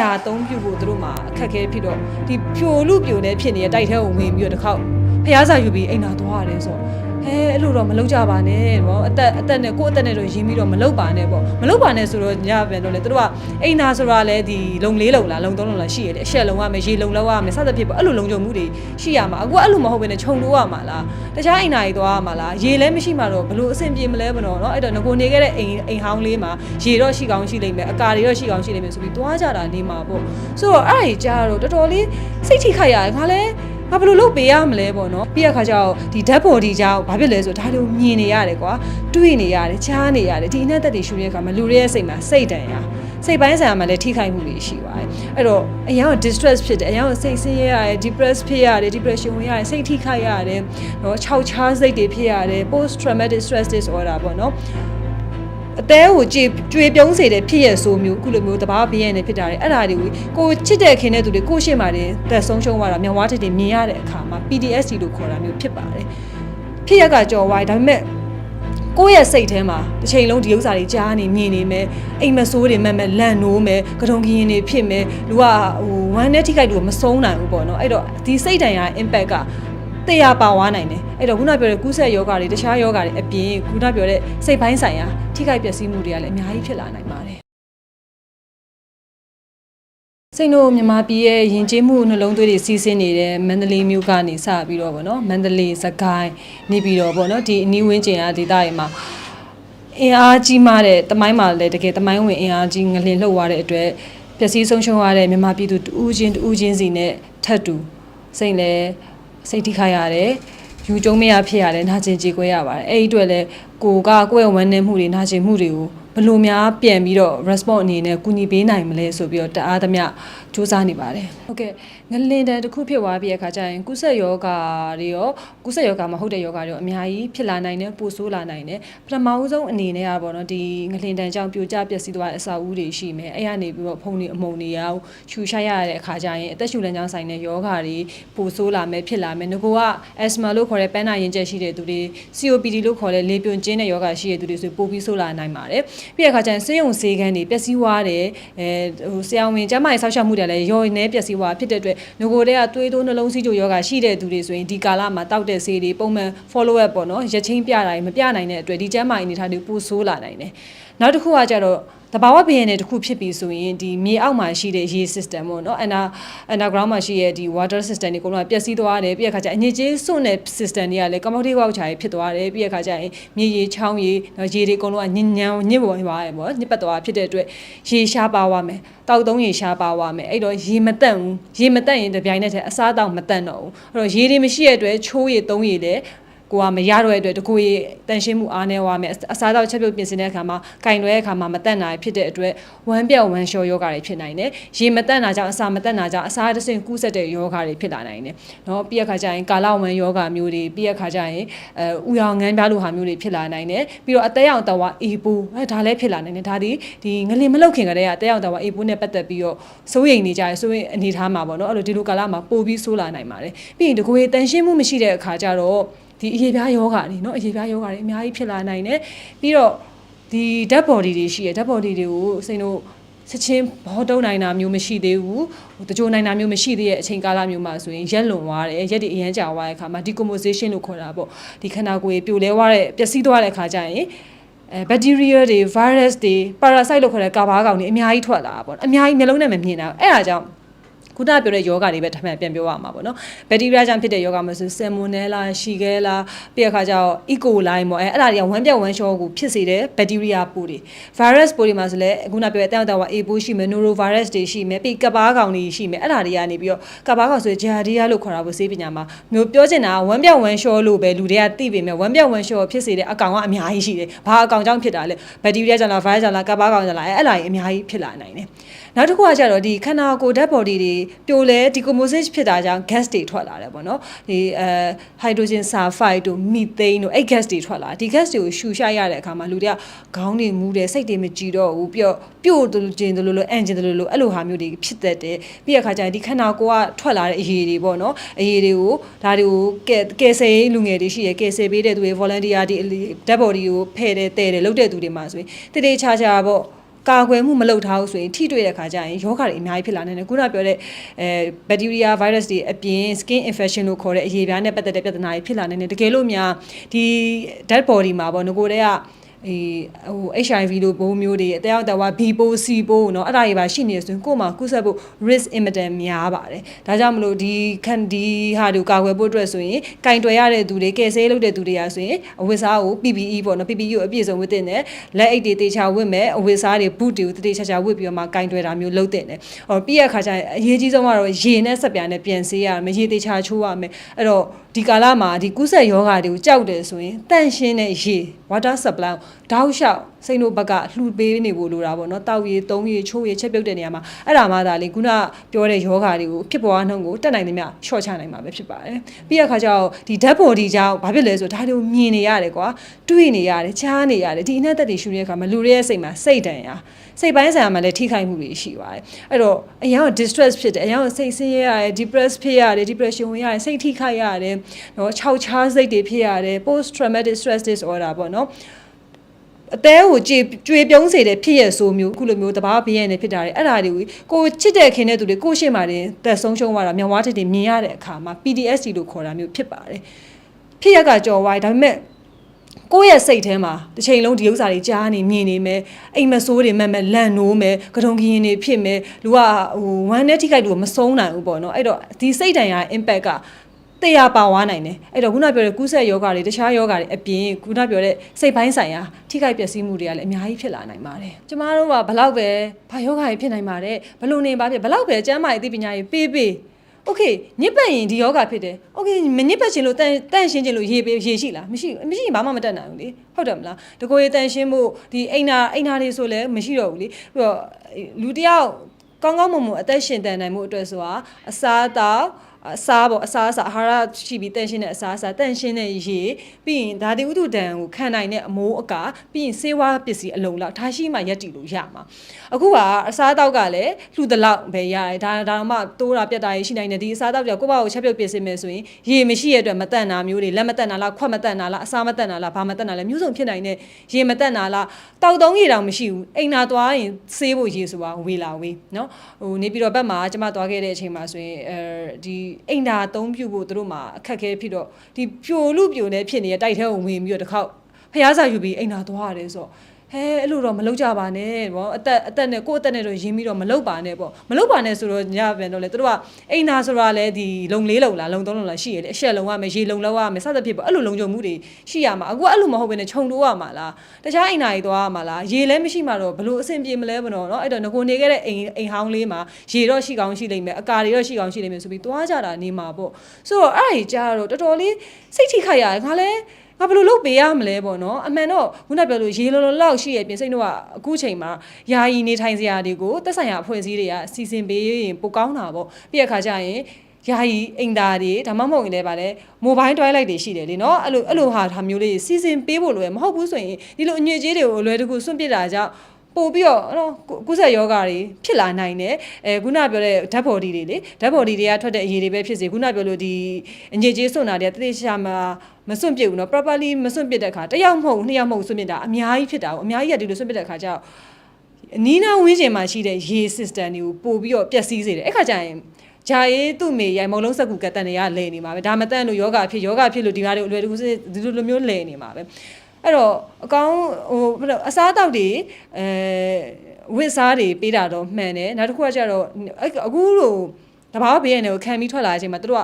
နာအသုံးပြုဖို့သူတို့မှာအခက်အခဲဖြစ်တော့ဒီဖြိုလူပြိုနေဖြစ်နေတဲ့တိုက်ထဲကိုဝင်ပြီးတော့တစ်ခေါက်ဖျားစာယူပြီးအိမ်နာသွားရတယ်ဆိုတော့ ဟဲအဲ့လိုတော့မလုပ်ကြပါနဲ့ပေါ့အသက်အသက်နဲ့ကိုယ့်အသက်နဲ့တော့ရင်းပြီးတော့မလုပ်ပါနဲ့ပေါ့မလုပ်ပါနဲ့ဆိုတော့ညပြန်တော့လေသူတို့ကအိမ်နာဆိုတာလေဒီလုံလေးလုံလားလုံသုံးလုံလားရှိရတယ်အရှက်လုံရမယ်ရေလုံလောက်ရမယ်စသဖြင့်ပေါ့အဲ့လိုလုံခြုံမှုတွေရှိရမှာအခုကအဲ့လိုမဟုတ်ဘဲနဲ့ခြုံလို့ရမှာလားတခြားအိမ်နာကြီးသွားရမှာလားရေလည်းမရှိမှတော့ဘလို့အဆင်ပြေမလဲမလို့เนาะအဲ့တော့ငကိုနေခဲ့တဲ့အိမ်အိမ်ဟောင်းလေးမှာရေတော့ရှိကောင်းရှိလိမ့်မယ်အကာတွေတော့ရှိကောင်းရှိလိမ့်မယ်ဆိုပြီးသွားကြတာနေမှာပေါ့ဆိုတော့အဲ့ဒါကြီးကြားတော့တော်တော်လေးစိတ်ထိခိုက်ရတယ်ငါလည်း ငါဘယ်လိုလုပ်ပေးရမလဲပေါ့နော်ပြီးရခါကျတော့ဒီ dead body ကြောင့်ဘာဖြစ်လဲဆိုဒါလိုမြင်နေရတယ်ကွာတွေးနေရတယ်ချားနေရတယ်ဒီအနက်သက်တွေရှူတဲ့အခါမှာလူတွေရဲ့စိတ်မှာစိတ်တန်ရစိတ်ပိုင်းဆိုင်ရာမှာလည်းထိခိုက်မှုတွေရှိပါတယ်အဲ့တော့အရင်က distress ဖြစ်တယ်အရင်ကစိတ်ဆင်းရဲရတယ် depress ဖြစ်ရတယ် depression ဝင်ရတယ်စိတ်ထိခိုက်ရတယ်နော်ခြောက်ခြားစိတ်တွေဖြစ်ရတယ် post traumatic stress disorder ပေါ့နော် အသေးကိုကြည်ကြွေပြုံးစေတဲ့ဖြစ်ရဆိုမျိုးအခုလိုမျိုးတဘာဘေးရနေဖြစ်တာတွေအဲ့ဒါတွေကိုချစ်တဲ့ခင်တဲ့သူတွေကိုရှေ့မှာတင်သက်ဆုံးရှုံးသွားတာမြောင်ဝါးတစ်တွေမြင်ရတဲ့အခါမှာ PTSD လို့ခေါ်တာမျိုးဖြစ်ပါတယ်ဖြစ်ရကကြော်ဝိုင်းဒါပေမဲ့ကိုယ့်ရဲ့စိတ်ထဲမှာတစ်ချိန်လုံးဒီဥစ္စာတွေကြားနေမြင်နေမယ်အိမ်မဆိုးတွေမဲ့မဲ့လန့်နိုးမယ်ကတုံကရင်တွေဖြစ်မယ်လူကဟိုဝမ်းနဲ့ထိခိုက်လို့မဆုံးနိုင်ဘူးပေါ့နော်အဲ့တော့ဒီစိတ်တန်ရာ impact က တရားပါဝါနိုင်တယ်အဲ့တော့ခုနပြောတဲ့ကူးဆက်ယောဂတွေတခြားယောဂတွေအပြင်ခုနပြောတဲ့စိတ်ပိုင်းဆိုင်ရာထိခိုက်ပျက်စီးမှုတွေကလည်းအများကြီးဖြစ်လာနိုင်ပါတယ်စိတ်တို့မြန်မာပြည်ရဲ့ယဉ်ကျေးမှုနှလုံးသွေးတွေစီးဆင်းနေတဲ့မန္တလေးမြို့ကနေစပြီးတော့ဗောနော်မန္တလေးစကိုင်းနေပြီးတော့ဗောနော်ဒီအနီးဝန်းကျင်အားဒေသတွေမှာအင်အားကြီးမားတဲ့တမိုင်းမှာလည်းတကယ်တမိုင်းဝင်အင်အားကြီးငလင်လှုပ်သွားတဲ့အတွက်ပျက်စီးဆုံးရှုံးရတဲ့မြန်မာပြည်သူတူးချင်းတူးချင်းစီနဲ့ထပ်တူစိတ်လည်း စိတ်ထိခိုက်ရတယ်ယူကျုံမရဖြစ်ရတယ်နာကျင်ကြေကွဲရပါတယ်အဲ့ဒီအတွက်လည်းကိုကကိုယ့်ရဲ့ဝမ်းနည်းမှုတွေနာကျင်မှုတွေကိုဘယ်လိုများပြန်ပြီးတော့ response အနေနဲ့ကူညီပေးနိုင်မလဲဆိုပြီးတော့တအားသမျှစူးစမ်းနေပါတယ်ဟုတ်ကဲ့ ငလင်တန်တစ်ခုဖြစ်သွားပြီးတဲ့အခါကျရင်ကုသယောဂါတွေရောကုသယောဂါမဟုတ်တဲ့ယောဂါတွေရောအများကြီးဖြစ်လာနိုင်တယ်ပိုဆိုးလာနိုင်တယ်ပထမဦးဆုံးအနေနဲ့ကပေါ့နော်ဒီငလင်တန်ကြောင့်ပြိုကျပျက်စီးသွားတဲ့အစာအုပ်တွေရှိမယ်အဲ့ရနေပြီးတော့ဖုန်တွေအမုံတွေရောရှူရှိုက်ရတဲ့အခါကျရင်အသက်ရှူလမ်းကြောင်းဆိုင်တဲ့ယောဂါတွေပိုဆိုးလာမယ်ဖြစ်လာမယ်ငကိုက asthma လို့ခေါ်တဲ့ပန်းနာရင်ကျက်ရှိတဲ့သူတွေ COPD လို့ခေါ်တဲ့လေပြွန်ကျင်းတဲ့ယောဂါရှိတဲ့သူတွေဆိုပိုပြီးဆိုးလာနိုင်ပါတယ်ပြီးတဲ့အခါကျရင်ဆေးရုံဆေးခန်းတွေပျက်စီးသွားတယ်အဲဟိုဆရာဝန်ကျန်းမာရေးဆောက်ရှောက်မှုတွေလည်းရော်နေပျက်စီးသွားဖြစ်တဲ့အတွက်ငကိုတဲ့ကသွေးတိုးနှလုံးစီးချိုယောဂါရှိတဲ့သူတွေဆိုရင်ဒီကာလမှာတောက်တဲ့ဆေးတွေပုံမှန် follow up ပေါ့နော်ရက်ချင်းပြတာတွေမပြနိုင်တဲ့အတွက်ဒီကျန်းမာရေးအနေအထားတွေပိုဆိုးလာနိုင်တယ်နောက်တစ်ခုကကြတော့ တဘာဝဘယင်းတွေတစ်ခုဖြစ်ပြီးဆိုရင်ဒီမြေအောက်မှာရှိတဲ့ရေ system ပေါ့နော် under underground မှာရှိတဲ့ဒီ water system တွေအကုန်လုံးပျက်စီးသွားတယ်ပြီးရခါကျအညစ်အကြေးစွန့်တဲ့ system တွေကလည်းကမောက်တိဝေါက်ချာတွေဖြစ်သွားတယ်ပြီးရခါကျရင်မြေရေချောင်းရေနော်ရေတွေအကုန်လုံးကညဉ့်ညံညစ်ပေါ်သွားတယ်ပေါ့ညစ်ပတ်သွားဖြစ်တဲ့အတွက်ရေရှားပါသွားမယ်တောက်သုံးရေရှားပါသွားမယ်အဲ့တော့ရေမတက်ဘူးရေမတက်ရင်တပြိုင်နက်တည်းအစားတောက်မတက်တော့ဘူးအဲ့တော့ရေတွေမရှိတဲ့အတွက်ချိုးရေသုံးရေလည်း ကိုကမရတော့တဲ့အတွက်တကူရေတန်ရှင်းမှုအားနည်းသွားမယ်အစားအသောက်ချက်ပြုတ်ပြင်ဆင်တဲ့အခါမှာကင်တွဲအခါမှာမတက်နိုင်ဖြစ်တဲ့အတွက်ဝမ်းပြောက်ဝမ်းလျှောယောဂတွေဖြစ်နိုင်တယ်ရေမတက်နာကြောင့်အစာမတက်နာကြောင့်အစာတစ်ဆင့်ကူးဆက်တဲ့ယောဂတွေဖြစ်လာနိုင်တယ်နော်ပြီးရခါကျရင်ကာလဝမ်းယောဂမျိုးတွေပြီးရခါကျရင်အဲဥရောင်ငန်းပြားလိုဟာမျိုးတွေဖြစ်လာနိုင်တယ်ပြီးတော့အသက်ရောင်တဝအေးပူအဲဒါလည်းဖြစ်လာနိုင်တယ်ဒါဒီဒီငလင်မလောက်ခင်ကတည်းကအသက်ရောင်တဝအေးပူနဲ့ပတ်သက်ပြီးတော့စိုးရိမ်နေကြတယ်စိုးရိမ်အနေထားမှာပေါ့နော်အဲ့လိုဒီလိုကာလမှာပိုပြီးဆိုးလာနိုင်ပါတယ်ပြီးရင်တကူရေတန်ရှင်းမှုမရှိတဲ့အခါကျတော့ ဒီအရေပြားယောဂါတွေเนาะအရေပြားယောဂါတွေအများကြီးဖြစ်လာနိုင်တယ်ပြီးတော့ဒီ dead body တွေရှိရ dead body တွေကိုစိတ်တို့ချက်ချင်းဘောတုံးနိုင်တာမျိုးမရှိသေးဘူးဟိုတကြိုနိုင်တာမျိုးမရှိသေးတဲ့အချိန်ကာလမျိုးမှာဆိုရင်ရက်လွန်သွားတယ်ရက်တွေအရန်ကြာသွားတဲ့အခါမှာ decomposition လို့ခေါ်တာပေါ့ဒီခန္ဓာကိုယ်ပြိုလဲသွားတဲ့ပျက်စီးသွားတဲ့အခါကျရင်အဲဘက်တီးရီးယားတွေ virus တွေ parasite လို့ခေါ်တဲ့ကာဘာကောင်တွေအများကြီးထွက်လာတာပေါ့အများကြီးမျိုးလုံးနဲ့မမြင်တာအဲ့ဒါကြောင့် ခုနပြောတဲ့ယောဂတွေပဲထပ်မံပြန်ပြောရမှာပေါ့နော်ဘက်တီးရီးယားကြောင့်ဖြစ်တဲ့ယောဂမှာဆိုဆယ်မွန်နဲလာရှီခဲလာပြီးအခါကျတော့ E. coli ပေါ့အဲအဲ့ဒါတွေကဝမ်းပြောက်ဝမ်းလျှောကိုဖြစ်စေတဲ့ဘက်တီးရီးယားပိုးတွေ virus ပိုးတွေမှာဆိုလည်းခုနပြောတဲ့အတောက်တောက် A ပိုးရှိမယ် norovirus တွေရှိမယ်ပြီးကဘာကောင်တွေရှိမယ်အဲ့ဒါတွေကနေပြီးတော့ကဘာကောင်ဆိုဂျာဒီယာလို့ခေါ်တာပေါ့ဆေးပညာမှာမျိုးပြောချင်တာကဝမ်းပြောက်ဝမ်းလျှောလို့ပဲလူတွေကသိပေမဲ့ဝမ်းပြောက်ဝမ်းလျှောဖြစ်စေတဲ့အကောင်ကအများကြီးရှိတယ်ဘာအကောင်ကြောင့်ဖြစ်တာလဲဘက်တီးရီးယားကြောင့်လား virus ကြောင့်လားကဘာကောင်ကြောင့်လားအဲ့အဲ့ဒါကြီးအများကြီးဖြစ်လာနိုင်တယ် နောက်တစ်ခုကကျတော့ဒီခန္ဓာကိုယ် dead body တွေပြိုလဲ decomposition ဖြစ်တာကြောင့် gas တွေထွက်လာတယ်ပေါ့နော်ဒီအဲ hydrogen sulfide တို့ methane တို့အဲ့ gas တွေထွက်လာဒီ gas တွေကိုရှူရှိုက်ရတဲ့အခါမှာလူတွေကခေါင်းတွေမူးတယ်စိတ်တွေမကြည်တော့ဘူးပြီးတော့ပြို့တူကျင်တယ်လို့လို့အန်ကျင်တယ်လို့လို့အဲ့လိုဟာမျိုးတွေဖြစ်တတ်တယ်ပြီးရခါကျရင်ဒီခန္ဓာကိုယ်ကထွက်လာတဲ့အရေးတွေပေါ့နော်အရေးတွေကိုဒါတွေကိုကဲကဲဆယ်ရေးလူငယ်တွေရှိရကဲဆယ်ပေးတဲ့သူတွေ volunteer ဒီ dead body ကိုဖယ်တယ်တဲတယ်လုပ်တဲ့သူတွေမှာဆိုရင်တတိချာချာပေါ့ ကာကွယ်မှုမလုပ်ထားဘူးဆိုရင်ထိတွေ့တဲ့ခါကျရင်ယောဂတွေအများကြီးဖြစ်လာနိုင်တယ်ခုနပြောတဲ့အဲဘက်တီးရီးယား virus တွေအပြင် skin infection လို့ခေါ်တဲ့အရေပြားနဲ့ပတ်သက်တဲ့ပြဿနာတွေဖြစ်လာနိုင်တယ်တကယ်လို့များဒီ dead body မှာပေါ့ငကိုတဲ့က အေးဟို HIV လို့ဘိုးမျိုးတွေအတဲအောင်တဝါ B ပိုး C ပိုးเนาะအဲ့ဒါတွေပါရှိနေဆိုရင်ကိုယ်မှာကုသဖို့ risk အင်မတန်များပါတယ်ဒါကြောင့်မလို့ဒီခံဒီဟာတွေကိုကာကွယ်ဖို့အတွက်ဆိုရင်ကင်တွယ်ရတဲ့သူတွေကယ်ဆယ်လုပ်တဲ့သူတွေကဆိုရင်အဝတ်စားကို PPE ပေါ့နော် PPE ကိုအပြည့်စုံဝတ်တင်တယ်လက်အိတ်တွေတေချာဝတ်မယ်အဝတ်စားတွေ boot တွေကိုတေချာချာဝတ်ပြီးတော့မှကင်တွယ်တာမျိုးလုပ်တင်တယ်ဟောပြီးရခါကျရင်အရေးကြီးဆုံးကတော့ရေနဲ့ဆက်ပြန်နဲ့ပြန်ဆေးရမယ်ရေတေချာချိုးရမယ်အဲ့တော့ဒီကာလမှာဒီကုသယောဂါတွေကိုကြောက်တယ်ဆိုရင်တန့်ရှင်းတဲ့ရေ water supply တောက်လျှောက် စိတ်တို့ဘက်ကလှူပေးနေဖို့လိုတာပေါ့နော်တောက်ရေသုံးရေချိုးရေချက်ပြုတ်တဲ့နေရာမှာအဲ့ဒါမှသာလေခုနပြောတဲ့ယောဂါတွေကိုဖြစ်ပေါ်နှုံကိုတက်နိုင်သမျှရှော့ချနိုင်မှာပဲဖြစ်ပါတယ်ပြီးရခါကျတော့ဒီ dead body ကြောင့်ဘာဖြစ်လဲဆိုဒါတွေကိုမြင်နေရတယ်ကွာတွေးနေရတယ်ချားနေရတယ်ဒီအနက်သက်တွေရှူနေတဲ့အခါမှာလူတွေရဲ့စိတ်မှာစိတ်တန်ရာစိတ်ပိုင်းဆိုင်ရာမှာလည်းထိခိုက်မှုတွေရှိပါတယ်အဲ့တော့အရင်က distress ဖြစ်တယ်အရင်ကစိတ်ဆင်းရဲရတယ် depress ဖြစ်ရတယ် depression ဝင်ရတယ်စိတ်ထိခိုက်ရတယ်နော်ခြောက်ခြားစိတ်တွေဖြစ်ရတယ် post traumatic stress disorder ပေါ့နော် အသေးကိုကြွေကြွေပြုံးစေတဲ့ဖြစ်ရဆိုမျိုးအခုလိုမျိုးတဘာဘင်းရနေဖြစ်တာတွေအဲ့ဒါတွေကိုချစ်တဲ့ခင်တဲ့သူတွေကိုရှေ့မှာတင်တက်ဆုံးရှုံးသွားတာမြောင်ဝါးတစ်တွေမြင်ရတဲ့အခါမှာ PTSD လို့ခေါ်တာမျိုးဖြစ်ပါတယ်ဖြစ်ရကကြော်ဝိုင်းဒါပေမဲ့ကိုယ့်ရဲ့စိတ်ထဲမှာတစ်ချိန်လုံးဒီဥစ္စာတွေကြားနေမြင်နေမယ်အိမ်မဆိုးတွေမဲ့မဲ့လန့်နိုးမယ်ကတုံကရင်တွေဖြစ်မယ်လူကဟိုဝမ်းနဲ့ထိခိုက်လို့မဆုံးနိုင်ဘူးပေါ့နော်အဲ့တော့ဒီစိတ်တန်ရာ impact က တရားပါဝါနိုင်တယ်အဲ့တော့ခုနပြောတဲ့ကုသယောဂါတွေတခြားယောဂါတွေအပြင်ခုနပြောတဲ့စိတ်ပိုင်းဆိုင်ရာထိခိုက်ပျက်စီးမှုတွေကလည်းအများကြီးဖြစ်လာနိုင်ပါတယ်ကျမတို့ကဘလောက်ပဲဘာယောဂါတွေဖြစ်နိုင်ပါတယ်ဘလို့နေပါဖြစ်ဘလောက်ပဲကျမ်းမာရေးသိပညာရေးပေးပေးโอเคညစ်ပတ်ရင်ဒီယောဂဖြစ်တယ်โอเคမညစ်ပတ်ချင်လို့တန်တန့်ရှင်းချင်လို့ရေပေးရေရှိလားမရှိမရှိရင်ဘာမှမတတ်နိုင်ဘူးလေဟုတ်တယ်မလားတကိုယ်ရေတန့်ရှင်းမှုဒီအိမ်နာအိမ်နာတွေဆိုလည်းမရှိတော့ဘူးလေပြီးတော့လူတယောက်ကောင်းကောင်းမွန်မွန်အသက်ရှင်တန်နိုင်မှုအတွက်ဆိုတာအစားအသောက် အစားပေါ့အစားအစာအာဟာရရှိပြီးတန့်ရှင်းတဲ့အစားအစာတန့်ရှင်းတဲ့ရေပြီးရင်ဓာတိဥဒ္ဒဒံကိုခံနိုင်တဲ့အမိုးအကာပြီးရင်ဆေးဝါးပစ္စည်းအလုံးလောက်ဒါရှိမှရက်တည်လို့ရမှာအခုကအစားအသောက်ကလည်းလှူသလောက်ပဲရတယ်ဒါဒါမှတိုးတာပြတ်တာရှိနိုင်တယ်ဒီအစားအသောက်ကြောင့်ကိုယ့်ဘာကိုချက်ပြုတ်ပစ္စည်းမယ်ဆိုရင်ရေမရှိရတဲ့အတွက်မတန့်တာမျိုးတွေလက်မတန့်တာလားခွက်မတန့်တာလားအစားမတန့်တာလားဘာမတန့်တာလဲမျိုးစုံဖြစ်နိုင်တဲ့ရေမတန့်တာလားတောက်သုံးရေတောင်မရှိဘူးအိမ်နာသွားရင်ဆေးဖို့ရေဆိုတာဝေလာဝေးเนาะဟိုနေပြီးတော့ဘက်မှာကျမသွားခဲ့တဲ့အချိန်မှာဆိုရင်အဲဒီ အိမ်နာအသုံးပြုဖို့သူတို့မှာအခက်အခဲဖြစ်တော့ဒီပြိုလူပြိုနေဖြစ်နေတဲ့တိုက်ထဲကိုဝင်ပြီးတော့တစ်ခေါက်ဖျားစာယူပြီးအိမ်နာသွားရတယ်ဆိုတော့ ဟဲအဲ့လိုတော့မလုပ်ကြပါနဲ့ပေါ့အသက်အသက်နဲ့ကိုယ့်အသက်နဲ့တော့ရင်းပြီးတော့မလုပ်ပါနဲ့ပေါ့မလုပ်ပါနဲ့ဆိုတော့ညပြန်တော့လေသူတို့ကအိမ်နာဆိုတာလေဒီလုံလေးလုံလားလုံသုံးလုံလားရှိရလေအရှက်လုံရမယ်ရေလုံလောက်ရမယ်စသဖြင့်ပေါ့အဲ့လိုလုံခြုံမှုတွေရှိရမှာအခုကအဲ့လိုမဟုတ်ဘဲနဲ့ခြုံတိုးရမှာလားတခြားအိမ်နာကြီးသွားရမှာလားရေလည်းမရှိမှတော့ဘလို့အဆင်ပြေမလဲဘနော်နော်အဲ့တော့ငကိုနေခဲ့တဲ့အိမ်အိမ်ဟောင်းလေးမှာရေတော့ရှိကောင်းရှိလိမ့်မယ်အကာတွေတော့ရှိကောင်းရှိလိမ့်မယ်ဆိုပြီးသွားကြတာနေမှာပေါ့ဆိုတော့အဲ့ဒါကြီးကြားတော့တော်တော်လေးစိတ်ထိခိုက်ရတယ်ခါလဲ ငါဘယ်လိုလုပ်ပေးရမလဲပေါ့နော်အမှန်တော့ခုနပြောလို့ရေလုံးလုံးလောက်ရှိရဲ့ပြင်စိတ်တို့ကအခုချိန်မှာယာယီနေထိုင်စရာတွေကိုတက်ဆိုင်ရာအဖွဲ့အစည်းတွေကစီစဉ်ပေးရင်ပိုကောင်းတာပေါ့ပြီးရခါကျရင်ယာယီအိမ်သားတွေဒါမှမဟုတ်ရင်လည်းဗာလဲမိုဘိုင်းတွိုင်းလိုက်တွေရှိတယ်လေနော်အဲ့လိုအဲ့လိုဟာဒါမျိုးလေးစီစဉ်ပေးဖို့လိုရမဟုတ်ဘူးဆိုရင်ဒီလိုအညစ်အကြေးတွေကိုအလွယ်တကူစွန့်ပစ်တာကြောင့် ပို့ပြီးတော့နော်ကုသယောဂါတွေဖြစ်လာနိုင်တယ်အဲခုနပြောတဲ့ဓာတ်ဘော်ဒီတွေလေဓာတ်ဘော်ဒီတွေကထွက်တဲ့အရည်တွေပဲဖြစ်စေခုနပြောလို့ဒီအညစ်အကြေးစွန့်တာတွေကတတိရှာမှာမစွန့်ပစ်ဘူးနော် properly မစွန့်ပစ်တဲ့အခါတစ်ယောက်မဟုတ်နှစ်ယောက်မဟုတ်စွန့်ပစ်တာအများကြီးဖြစ်တာကိုအများကြီးကဒီလိုစွန့်ပစ်တဲ့အခါကျတော့နီးနာဝင်းကျင်မှာရှိတဲ့ရေ system တွေကိုပို့ပြီးတော့ပျက်စီးစေတယ်အဲ့ခါကျရင်ဂျာရေးသူ့မေရိုင်မုံလုံးစက်ကူကတန်တွေကလဲနေမှာပဲဒါမတန်လို့ယောဂဖြစ်ယောဂဖြစ်လို့ဒီကားတွေအလွယ်တကူဒီလိုလိုမျိုးလဲနေမှာပဲ အဲ့တော့အကောင်ဟိုအစားအသောက်တွေအဲဝစ်စားတွေပေးတာတော့မှန်တယ်နောက်တစ်ခုကကျတော့အခုလိုတဘာဘေးရနေကိုခံပြီးထွက်လာတဲ့အချိန်မှာတို့က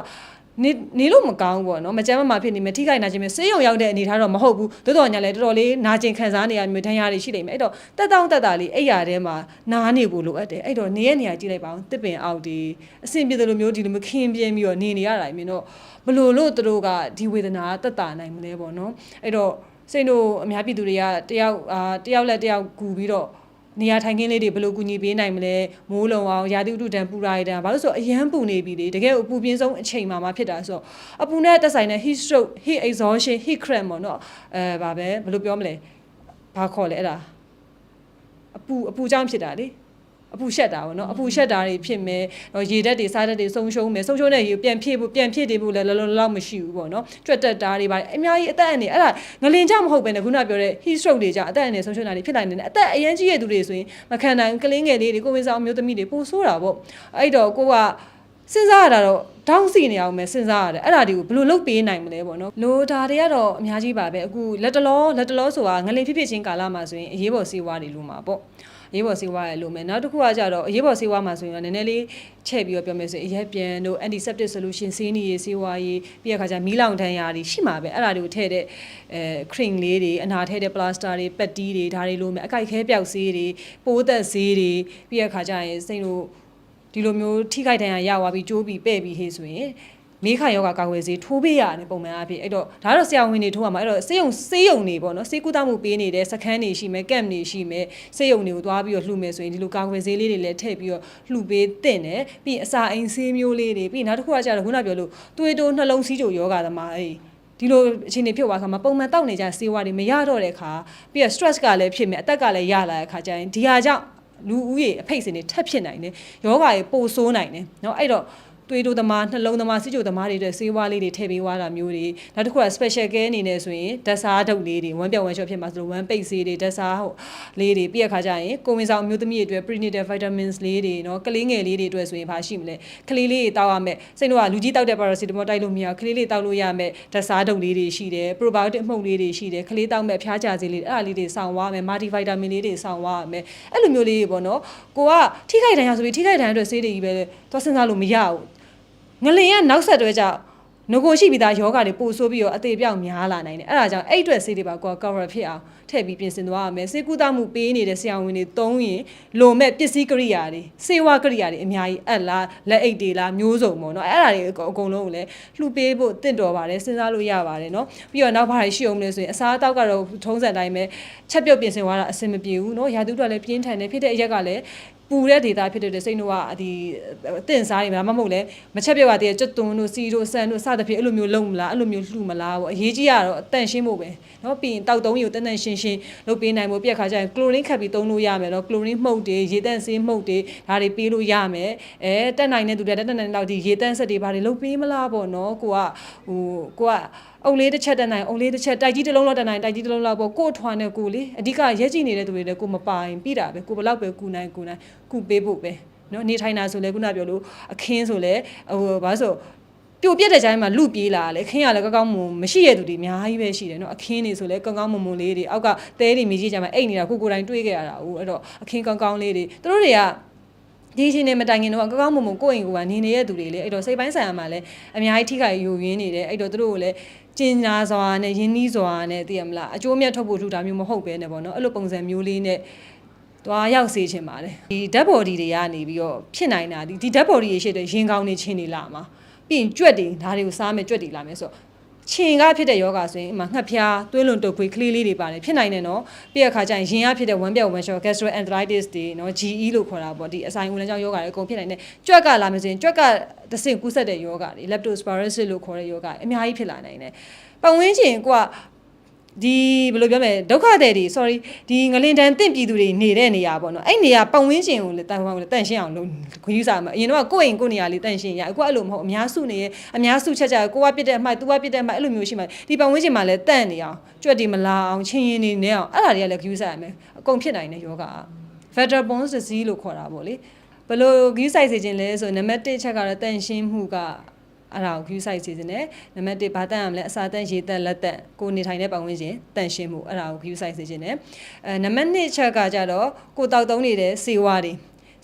နေနေလို့မကောင်းဘူးပေါ့နော်မကြမ်းမမာဖြစ်နေမယ်ထိခိုက်နာခြင်းမျိုးဆေးရုံရောက်တဲ့အနေထားတော့မဟုတ်ဘူးတိုးတော်ညာလည်းတော်တော်လေးနာကျင်ခံစားနေရမျိုးဒဏ်ရာတွေရှိနေမယ်အဲ့တော့တက်တောင့်တက်တာလေးအဲ့ရထဲမှာနားနေဖို့လိုအပ်တယ်အဲ့တော့နေရနေရကြည့်လိုက်ပါအောင်တစ်ပင်အောက်ဒီအဆင်ပြေတယ်လို့မျိုးဒီလိုမျိုးခင်းပြင်းပြီးတော့နေနေရတာမြင်တော့ဘလို့လို့တို့ကဒီဝေဒနာတက်တာနိုင်မလဲပေါ့နော်အဲ့တော့ စိတ်တို့အများပြည်သူတွေကတယောက်အာတယောက်လက်တယောက်ကူပြီးတော့နေရာထိုင်ခင်းလေးတွေဘယ်လိုကူညီပေးနိုင်မလဲမိုးလုံအောင်ရာသီဥတုတန်ပူရာတန်ဘာလို့ဆိုအရန်ပူနေပြီလေတကယ်အပူပြင်းဆုံးအချိန်မှာမှဖြစ်တာဆိုတော့အပူနဲ့သက်ဆိုင်တဲ့ heat stroke heat exhaustion heat cramp ပေါ့နော်အဲဘာပဲဘယ်လိုပြောမလဲဘာခေါ်လဲအဲ့ဒါအပူအပူကြောင့်ဖြစ်တာလေ အပူရှက်တာပေါ့နော်အပူရှက်တာတွေဖြစ်မယ်ဟိုရေဓာတ်တွေစားဓာတ်တွေဆုံးရှုံးမယ်ဆုံးရှုံးတဲ့ရေကိုပြန်ဖြည့်ဖို့ပြန်ဖြည့်တည်ဖို့လည်းလောလောလောက်မရှိဘူးပေါ့နော်ကြွက်တက်တာတွေပါအများကြီးအသက်အန္တရာယ်အဲ့ဒါငလင်ကြမဟုတ်ပဲねခုနပြောတဲ့ heat stroke တွေကြောင့်အသက်အန္တရာယ်ဆုံးရှုံးတာတွေဖြစ်နိုင်တယ်အသက်အရင်ကြီးရဲ့သူတွေဆိုရင်မခံနိုင်ဘူးကလင်းငယ်လေးတွေကိုဝင်ဆောင်မျိုးသမီးတွေပိုဆိုးတာပေါ့အဲ့တော့ကိုကစဉ်းစားရတာတော့တောင်းစီနေအောင်ပဲစဉ်းစားရတယ်အဲ့ဒါတွေကိုဘယ်လိုလုပ်ပေးနိုင်မလဲပေါ့နော်လိုဒါတွေကတော့အများကြီးပါပဲအခုလက်တလောလက်တလောဆိုတာငလင်ဖြစ်ဖြစ်ချင်းကာလမှာဆိုရင်အရေးပေါ်စေဝါတွေလိုမှာပေါ့အ ရေးပေါ်စေဝါရလိုမယ်နောက်တစ်ခုကကြတော့အရေးပေါ်စေဝါမှာဆိုရင်တော့နည်းနည်းလေးချဲ့ပြီးတော့ပြောမယ်ဆိုရင်အရက်ပြန်တို့ antiseptic solution ဆေးနီရေးစေဝါရေးပြီးရခါကျမီးလောင်ထန်းရာတွေရှိမှာပဲအဲ့ဒါတွေကိုထည့်တဲ့အဲ cream လေးတွေအနာထည့်တဲ့ plaster တွေပက်တီးတွေဒါတွေလိုမယ်အကိုက်ခဲပြောက်ဆေးတွေပိုးသက်ဆေးတွေပြီးရခါကျရင်စိတ်လို့ဒီလိုမျိုးထိခိုက်ဒဏ်ရာရသွားပြီးကျိုးပြီးပဲ့ပြီးဟေးဆိုရင် မေးခါယောဂကာကွယ်ဆေးထိုးပေးရတယ်ပုံမှန်အားဖြင့်အဲ့တော့ဒါကတော့ဆရာဝန်တွေထိုးရမှာအဲ့တော့ဆေးရုံဆေးရုံတွေပေါ့နော်ဆေးကုသမှုပေးနေတဲ့စခန်းတွေရှိမယ်ကမ်တွေရှိမယ်ဆေးရုံတွေကိုသွားပြီးတော့လှူမယ်ဆိုရင်ဒီလိုကာကွယ်ဆေးလေးတွေလည်းထည့်ပြီးတော့လှူပေးတဲ့တယ်ပြီးရင်အစာအိမ်ဆေးမျိုးလေးတွေပြီးရင်နောက်တစ်ခုကကျတော့ခုနပြောလို့သွေးတိုးနှလုံးစီးကြိုယောဂသမားအေးဒီလိုအခြေအနေဖြစ်သွားခါမှာပုံမှန်တောက်နေကြဆေးဝါးတွေမရတော့တဲ့ခါပြီးတော့ stress ကလည်းဖြစ်မယ်အသက်ကလည်းရလာတဲ့ခါကျရင်ဒီဟာကြောင့်လူဦးရေအဖိတ်စင်တွေထပ်ဖြစ်နိုင်တယ်ယောဂါတွေပိုဆိုးနိုင်တယ်เนาะအဲ့တော့ သွေးတိုးသမားနှလုံးသမားစိကြိုသမားတွေအတွက်ဆေးဝါးလေးတွေထည့်ပေးသွားတာမျိုးတွေနောက်တစ်ခုက special care အနေနဲ့ဆိုရင်ဓာတ်စားထုတ်လေးတွေဝမ်းပြောင်ဝမ်းလျှော့ဖြစ်မှာဆိုလို့ဝမ်းပိတ်ဆေးတွေဓာတ်စားဟုတ်လေးတွေပြည့်ခါကြရင်ကိုဝင်ဆောင်အမျိုးသမီးတွေအတွက် prenatal vitamins လေးတွေနော်ကလေးငယ်လေးတွေအတွက်ဆိုရင်ဘာရှိမလဲကလေးလေးတွေတောက်ရမယ်စိတ်တို့ကလူကြီးတောက်တဲ့ paracetamol တိုက်လို့မရဘူးကလေးလေးတောက်လို့ရမယ်ဓာတ်စားထုတ်လေးတွေရှိတယ် probiotic အမှုန့်လေးတွေရှိတယ်ကလေးတောက်မဲ့ဖျားချစေးလေးအဲ့ဒါလေးတွေဆောင်သွားရမယ် multi vitamin လေးတွေဆောင်သွားရမယ်အဲ့လိုမျိုးလေးတွေပေါ့နော်ကိုကထိခိုက်ဒဏ်ရာဆိုပြီးထိခိုက်ဒဏ်ရာအတွက်ဆေးတွေကြီးပဲသွားစဉ်းစားလို့မရဘူး ငလင်ကနောက်ဆက်တွဲကြောင့်ငကိုရှိပြီးသားယောဂတွေပို့ဆိုးပြီးတော့အသေးပြောက်များလာနိုင်တယ်အဲ့ဒါကြောင့်အဲ့အတွက်ဆေးတွေပါကိုက cover ဖြစ်အောင်ထည့်ပြီးပြင်ဆင်သွားရမယ်ဆေးကုသမှုပေးနေတဲ့ဆရာဝန်တွေတုံးရင်လိုမဲ့ပစ္စည်းကိရိယာတွေဆေးဝါးကိရိယာတွေအများကြီးအပ်လားလက်အိတ်တွေလားမျိုးစုံပေါ့နော်အဲ့ဒါတွေအကုန်လုံးကိုလည်းလှူပေးဖို့တင့်တော်ပါတယ်စဉ်းစားလို့ရပါတယ်နော်ပြီးတော့နောက်ဘာတွေရှိအောင်လဲဆိုရင်အစားအသောက်ကတော့ထုံးစံတိုင်းပဲချက်ပြုတ်ပြင်ဆင်သွားတာအဆင်မပြေဘူးနော်ရာသီဥတုကလည်းပြင်းထန်တယ်ဖြစ်တဲ့အရက်ကလည်း ပူတဲ့ဒေတာဖြစ်တဲ့စိတ်တို့ကဒီအတင်စားတွေမှာမမဟုတ်လဲမချက်ပြုတ်ရတဲ့ကျွတ်သွန်းတို့စီတို့ဆန်တို့စသဖြင့်အဲ့လိုမျိုးလုံမလားအဲ့လိုမျိုးလှူမလားပေါ့အရေးကြီးရတော့အတန့်ရှင်းဖို့ပဲเนาะပြီးရင်တောက်သုံးယူတန်တန်ရှင်းရှင်းလုပ်ပေးနိုင်ဖို့ပြက်ခါကျရင်ကလိုရင်းခတ်ပြီးသုံးလို့ရမယ်เนาะကလိုရင်းမှုတ်တွေရေတန့်ဆေးမှုတ်တွေဒါတွေပေးလို့ရမယ်အဲတက်နိုင်တဲ့သူတွေတက်နိုင်တဲ့လောက်ဒီရေတန့်ဆက်တွေဘာတွေလုပ်ပေးမလားပေါ့เนาะကိုကဟိုကိုက အုံလေးတစ်ချက်တန်တိုင်းအုံလေးတစ်ချက်တိုက်ကြီးတစ်လုံးလောက်တန်တိုင်းတိုက်ကြီးတစ်လုံးလောက်ပေါ့ကို့ထွားနဲ့ကိုလေအဓိကရဲကြည့်နေတဲ့သူတွေလည်းကိုမပိုင်ပြီးတာပဲကိုဘလောက်ပဲကူနိုင်ကူနိုင်ကူပေးဖို့ပဲနော်နေထိုင်တာဆိုလဲခုနပြောလို့အခင်းဆိုလဲဟိုဘာဆိုပြိုပြက်တဲ့ချိန်မှာလူပြေးလာတယ်ခင်းရလည်းကောင်းကောင်းမွန်မရှိရသူတွေအများကြီးပဲရှိတယ်နော်အခင်းနေဆိုလဲကောင်းကောင်းမွန်မွန်လေးတွေအောက်ကတဲတွေမြေကြီးချိန်မှာအိတ်နေတာကိုကိုတိုင်တွေးခဲ့ရတာဟိုအဲ့တော့အခင်းကောင်းကောင်းလေးတွေသူတို့တွေက ဒီရှင်နေမတိုင်ခင်တော့ကောင်းကောင်းမွန်မွန်ကိုယ့်အိမ်ကိုကနေနေတဲ့သူတွေလေအဲ့တော့စိတ်ပိုင်းဆိုင်ရာမှာလည်းအများကြီးထိခိုက်ယူရင်းနေတယ်အဲ့တော့သူတို့ကိုလည်းကျင်နာစွာနဲ့ယင်းနှီးစွာနဲ့သိရမလားအကျိုးမြတ်ထုတ်ဖို့ထူတာမျိုးမဟုတ်ပဲねပေါ့နော်အဲ့လိုပုံစံမျိုးလေးနဲ့သွားရောက်စေချင်ပါတယ်ဒီ dead body တွေကနေပြီးတော့ဖြစ်နိုင်တာဒီ dead body တွေရှိတဲ့ရင်ကောင်းနေချင်းနေလာမှာပြီးရင်ကြွက်တွေဒါတွေကိုစားမယ်ကြွက်တွေလာမယ်ဆိုတော့ ခြင်ကဖြစ်တဲ့ယောဂဆိုရင်အမှငှက်ဖျားသွေးလွန်တုပ်ခွေးကလေးလေးတွေပါတယ်ဖြစ်နိုင်တယ်နော်ပြီးရခါကျရင်ရင်ကဖြစ်တဲ့ဝမ်းပြောက်ဝမ်းလျှော gastroenteritis တွေနော် GE လို့ခေါ်တာပေါ့ဒီအဆိုင်ဦးလမ်းကြောင်းယောဂတွေအကုန်ဖြစ်နိုင်တယ်ကြွက်ကလာမယ်ဆိုရင်ကြွက်ကတဆင့်ကူးဆက်တဲ့ယောဂတွေ leptospirosis လို့ခေါ်တဲ့ယောဂအများကြီးဖြစ်လာနိုင်တယ်ပတ်ဝန်းကျင်က ဒီဘယ်လိုပြောမလဲဒုက္ခတဲ့တွေ sorry ဒီငလင်တန်တင့်ပြည်သူတွေနေတဲ့နေရာပေါ့နော်အဲ့နေရာပတ်ဝန်းကျင်ကိုလည်းတန်ဖိုးတန်ရှင်းအောင်လုပ်ခွင့်ယူစားမှာအရင်တော့ကိုယ့်အိမ်ကိုယ့်နေရာလေးတန်ရှင်းရအခုအဲ့လိုမဟုတ်အများစုနေရအများစုချက်ချက်ကိုကပြစ်တဲ့အမှိုက်သူကပြစ်တဲ့အမှိုက်အဲ့လိုမျိုးရှိမှဒီပတ်ဝန်းကျင်မှာလည်းတန့်နေအောင်ကြွက်တွေမလာအောင်ချင်းရင်နေနေအောင်အဲ့ဒါတွေကလည်းခွင့်ယူစားရမယ်အကုန်ဖြစ်နိုင်တဲ့ယောဂ Federal Bonds disease လို့ခေါ်တာပေါ့လေဘယ်လိုခွင့်ယူဆိုင်စေခြင်းလဲဆိုနံပါတ်1ချက်ကတော့တန်ရှင်းမှုက အဲ့ဒါကို view site စီစဉ်တယ်နံပါတ်1ဘာတန့်ရမလဲအစာတန့်ရေတန့်လက်တန့်ကိုနေထိုင်တဲ့ပတ်ဝန်းကျင်တန့်ရှင်းမှုအဲ့ဒါကို view site စီစဉ်တယ်အဲနံပါတ်2ချက်ကကြတော့ကိုတောက်သုံးနေတဲ့စေဝါတွေ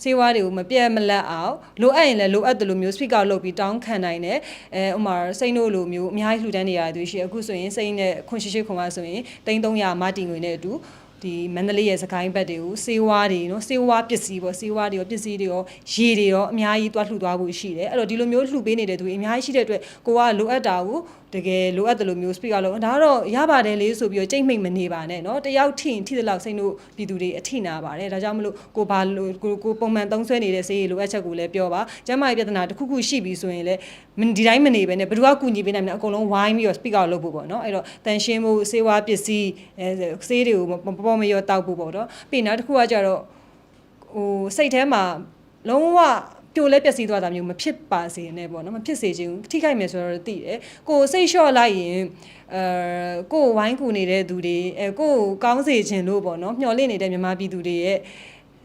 စေဝါတွေကိုမပြတ်မလက်အောင်လိုအပ်ရင်လည်းလိုအပ်တယ်လို့မျိုး speak out လုပ်ပြီးတောင်းခံနိုင်တယ်အဲဥမာစိတ်တို့လိုမျိုးအများကြီးလှူဒန်းနေရတဲ့သူရှိအခုဆိုရင်စိတ်နဲ့ခွန်ရှိရှိခွန်ပါဆိုရင်3300မတီငွေနဲ့အတူ ဒီမန္တလေးရဲ့စကိုင်းဘက်တွေကိုစေဝါတွေနော်စေဝါပစ္စည်းပေါ့စေဝါတွေရောပစ္စည်းတွေရောရေတွေရောအများကြီးတွားလှူသွားဖို့ရှိတယ်အဲ့တော့ဒီလိုမျိုးလှူပေးနေတဲ့သူတွေအများကြီးရှိတဲ့အတွက်ကိုကလိုအပ်တာကိုတကယ်လိုအပ်တယ်လို့မျိုး speak အောင်ဒါကတော့ရပါတယ်လေဆိုပြီးတော့ကြိတ်မိတ်မနေပါနဲ့เนาะတယောက်ထိရင်ထိတဲ့လောက်စိတ်တို့ပြည်သူတွေအထိနာပါတယ်ဒါကြောင့်မလို့ကိုဘာလို့ကိုကိုပုံမှန်သုံးဆွဲနေတဲ့စေးလိုအပ်ချက်ကိုလည်းပြောပါကျမ်းမာရေးပြဿနာတစ်ခုခုရှိပြီဆိုရင်လည်းဒီတိုင်းမနေပဲနဲ့ဘယ်သူကကူညီပေးနိုင်မလဲအကုန်လုံးဝိုင်းပြီးတော့ speak out လုပ်ဖို့ပေါ့เนาะအဲ့တော့တန်ရှင်းမှုစေဝါပစ္စည်းအဲစေးတွေကိုမပေါ်မရောတောက်ဖို့ပေါ့เนาะပြီးနောက်တစ်ခုကကြတော့ ဟိုစိတ်ထဲမှာလုံးဝ ပြိုလဲပျက်စီးသွားတာမျိုးမဖြစ်ပါစေနဲ့ပေါ့နော်မဖြစ်စေချင်ဘူးထိခိုက်မယ်ဆိုတော့သိတယ်ကိုယ်စိတ်လျှော့လိုက်ရင်အဲကိုယ်ဝိုင်းကူနေတဲ့သူတွေအဲကိုယ်ကောင်းစေခြင်းလို့ပေါ့နော်မျှော်လင့်နေတဲ့မြန်မာပြည်သူတွေရဲ့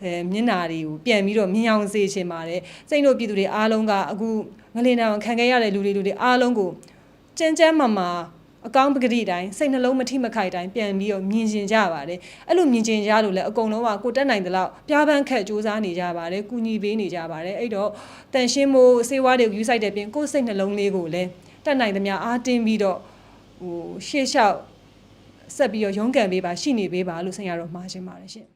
အဲမျက်နာတွေကိုပြန်ပြီးတော့မြင်အောင်စေချင်ပါတယ်စိတ်တို့ပြည်သူတွေအားလုံးကအခုငလင်တောင်ခံခဲ့ရတဲ့လူတွေလူတွေအားလုံးကိုကြမ်းကြမ်းမာမာ အကောင်းပကတိတိုင်းစိတ်နှလုံးမထိမခိုက်တိုင်းပြန်ပြီးတော့မြင်ကျင်ကြပါတယ်အဲ့လိုမြင်ကျင်ကြလို့လည်းအကုန်လုံးကကိုတက်နိုင်တဲ့လောက်ပြားပန်းခက်စူးစမ်းနေကြပါတယ်ကုညီပေးနေကြပါတယ်အဲ့တော့တန်ရှင်းမိုးစေဝါတွေကိုယူဆိုင်တဲ့ပြင်ကိုယ်စိတ်နှလုံးလေးကိုလည်းတက်နိုင်သမျှအားတင်းပြီးတော့ဟိုရှေ့လျှောက်ဆက်ပြီးတော့ရုန်းကန်ပေးပါရှိနေပေးပါလို့ဆင်ရတော့မှာရှင်းပါတယ်ရှင်